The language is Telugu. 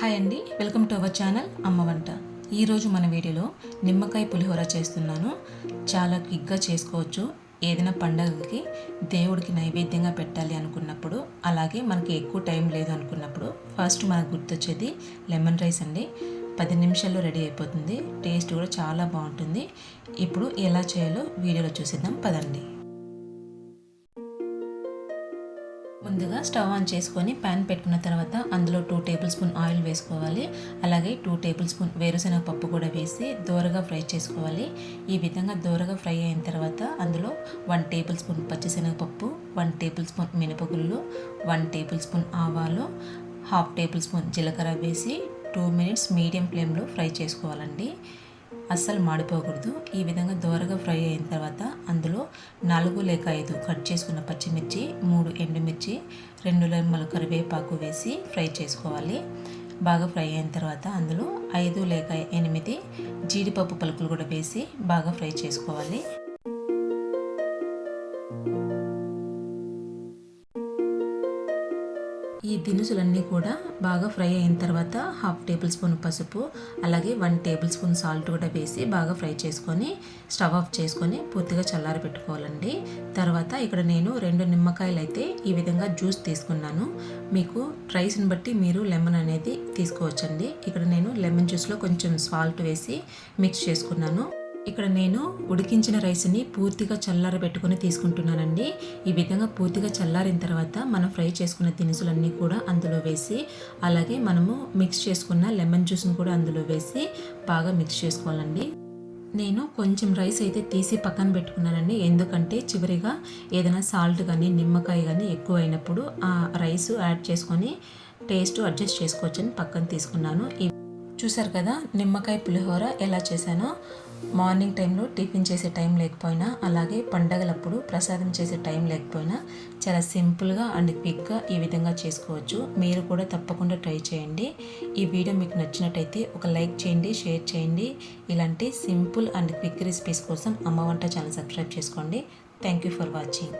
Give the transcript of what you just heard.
హాయ్ అండి. వెల్కమ్ టు అవర్ ఛానల్ అమ్మ వంట. ఈరోజు మన వీడియోలో నిమ్మకాయ పులిహోర చేస్తున్నాను. చాలా క్విక్గా చేసుకోవచ్చు. ఏదైనా పండగకి దేవుడికి నైవేద్యంగా పెట్టాలి అనుకున్నప్పుడు అలాగే మనకి ఎక్కువ టైం లేదు అనుకున్నప్పుడు ఫస్ట్ మనకు గుర్తొచ్చేది లెమన్ రైస్ అండి. పది నిమిషాల్లో రెడీ అయిపోతుంది. టేస్ట్ కూడా చాలా బాగుంటుంది. ఇప్పుడు ఎలా చేయాలో వీడియోలో చూసిద్దాం. పదండి. ముందుగా స్టవ్ ఆన్ చేసుకొని ప్యాన్ పెట్టుకున్న తర్వాత అందులో టూ టేబుల్ స్పూన్ ఆయిల్ వేసుకోవాలి. అలాగే టూ టేబుల్ స్పూన్ వేరుశనగ పప్పు కూడా వేసి దోరగా ఫ్రై చేసుకోవాలి. ఈ విధంగా దోరగా ఫ్రై అయిన తర్వాత అందులో వన్ టేబుల్ స్పూన్ పచ్చిశనగపప్పు వన్ టేబుల్ స్పూన్ మినపగుళ్ళు వన్ టేబుల్ స్పూన్ ఆవాలు హాఫ్ టేబుల్ స్పూన్ జీలకర్ర వేసి టూ మినిట్స్ మీడియం ఫ్లేమ్లో ఫ్రై చేసుకోవాలండి. అస్సలు మాడిపోకూడదు. ఈ విధంగా దోరగా ఫ్రై అయిన తర్వాత నాలుగు లేక ఐదు కట్ చేసుకున్న పచ్చిమిర్చి మూడు ఎండుమిర్చి రెండు లెమ్మల కరివేపాకు వేసి ఫ్రై చేసుకోవాలి. బాగా ఫ్రై అయిన తర్వాత అందులో ఐదు లేక ఎనిమిది జీడిపప్పు పలుకులు కూడా వేసి బాగా ఫ్రై చేసుకోవాలి. ఈ దినుసులన్నీ కూడా బాగా ఫ్రై అయిన తర్వాత హాఫ్ టేబుల్ స్పూన్ పసుపు అలాగే వన్ టేబుల్ స్పూన్ సాల్ట్ కూడా వేసి బాగా ఫ్రై చేసుకొని స్టవ్ ఆఫ్ చేసుకొని పూర్తిగా చల్లారి పెట్టుకోవాలండి. తర్వాత ఇక్కడ నేను రెండు నిమ్మకాయలు అయితే ఈ విధంగా జ్యూస్ తీసుకున్నాను. మీకు రైస్ని బట్టి మీరు లెమన్ అనేది తీసుకోవచ్చండి. ఇక్కడ నేను లెమన్ జ్యూస్లో కొంచెం సాల్ట్ వేసి మిక్స్ చేసుకున్నాను. ఇక్కడ నేను ఉడికించిన రైస్ని పూర్తిగా చల్లారబెట్టుకొని తీసుకుంటున్నానండి. ఈ విధంగా పూర్తిగా చల్లారిన తర్వాత మనం ఫ్రై చేసుకున్న దినుసులన్నీ కూడా అందులో వేసి అలాగే మనము మిక్స్ చేసుకున్న లెమన్ జ్యూస్ని కూడా అందులో వేసి బాగా మిక్స్ చేసుకోవాలండి. నేను కొంచెం రైస్ అయితే తీసి పక్కన పెట్టుకున్నానండి. ఎందుకంటే చివరిగా ఏదైనా సాల్ట్ కానీ నిమ్మకాయ కానీ ఎక్కువ అయినప్పుడు ఆ రైస్ యాడ్ చేసుకొని టేస్ట్ అడ్జస్ట్ చేసుకోవచ్చని పక్కన తీసుకున్నాను. చూసారు కదా నిమ్మకాయ పులిహోర ఎలా చేశానో. మార్నింగ్ టైంలో టిఫిన్ చేసే టైం లేకపోయినా అలాగే పండగలప్పుడు ప్రసాదం చేసే టైం లేకపోయినా చాలా సింపుల్గా అండ్ క్విక్గా ఈ విధంగా చేసుకోవచ్చు. మీరు కూడా తప్పకుండా ట్రై చేయండి. ఈ వీడియో మీకు నచ్చినట్టయితే ఒక లైక్ చేయండి షేర్ చేయండి. ఇలాంటి సింపుల్ అండ్ క్విక్ రెసిపీస్ కోసం అమ్మ వంట ఛానల్ సబ్స్క్రైబ్ చేసుకోండి. Thank you for watching.